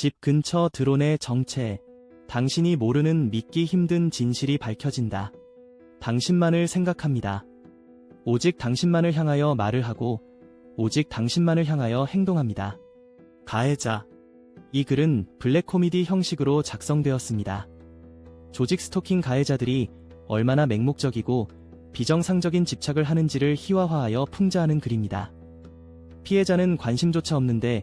집 근처 드론의 정체. 당신이 모르는 믿기 힘든 진실이 밝혀진다. 당신만을 생각합니다. 오직 당신만을 향하여 말을 하고 오직 당신만을 향하여 행동합니다. 가해자. 이 글은 블랙 코미디 형식으로 작성되었습니다. 조직 스토킹 가해자들이 얼마나 맹목적이고 비정상적인 집착을 하는지를 희화화하여 풍자하는 글입니다. 피해자는 관심조차 없는데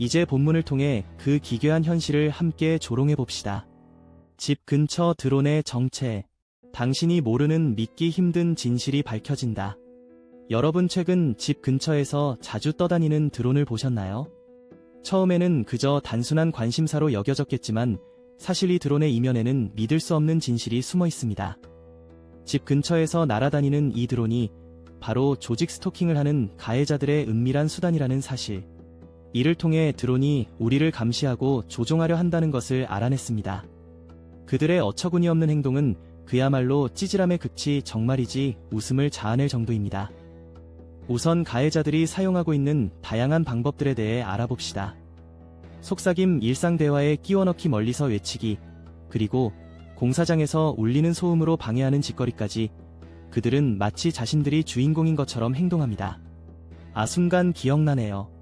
이제 본문을 통해 그 기괴한 현실을 함께 조롱해 봅시다. 집 근처 드론의 정체. 당신이 모르는 믿기 힘든 진실이 밝혀진다. 여러분 최근 집 근처에서 자주 떠다니는 드론을 보셨나요? 처음에는 그저 단순한 관심사로 여겨졌겠지만 사실 이 드론의 이면에는 믿을 수 없는 진실이 숨어 있습니다. 집 근처에서 날아다니는 이 드론이 바로 조직 스토킹을 하는 가해자들의 은밀한 수단이라는 사실. 이를 통해 드론이 우리를 감시하고 조종하려 한다는 것을 알아냈습니다. 그들의 어처구니 없는 행동은 그야말로 찌질함의 극치 정말이지 웃음을 자아낼 정도입니다. 우선 가해자들이 사용하고 있는 다양한 방법들에 대해 알아봅시다. 속삭임 일상 대화에 끼워넣기 멀리서 외치기, 그리고 공사장에서 울리는 소음으로 방해하는 짓거리까지 그들은 마치 자신들이 주인공인 것처럼 행동합니다. 아 순간 기억나네요.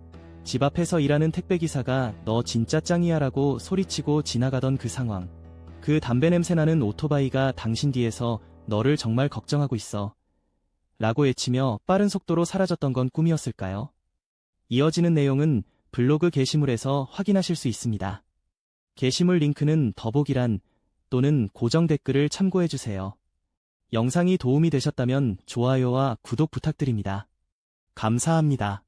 집 앞에서 일하는 택배기사가 너 진짜 짱이야 라고 소리치고 지나가던 그 상황. 그 담배 냄새 나는 오토바이가 당신 뒤에서 너를 정말 걱정하고 있어. 라고 외치며 빠른 속도로 사라졌던 건 꿈이었을까요? 이어지는 내용은 블로그 게시물에서 확인하실 수 있습니다. 게시물 링크는 더보기란 또는 고정 댓글을 참고해주세요. 영상이 도움이 되셨다면 좋아요와 구독 부탁드립니다. 감사합니다.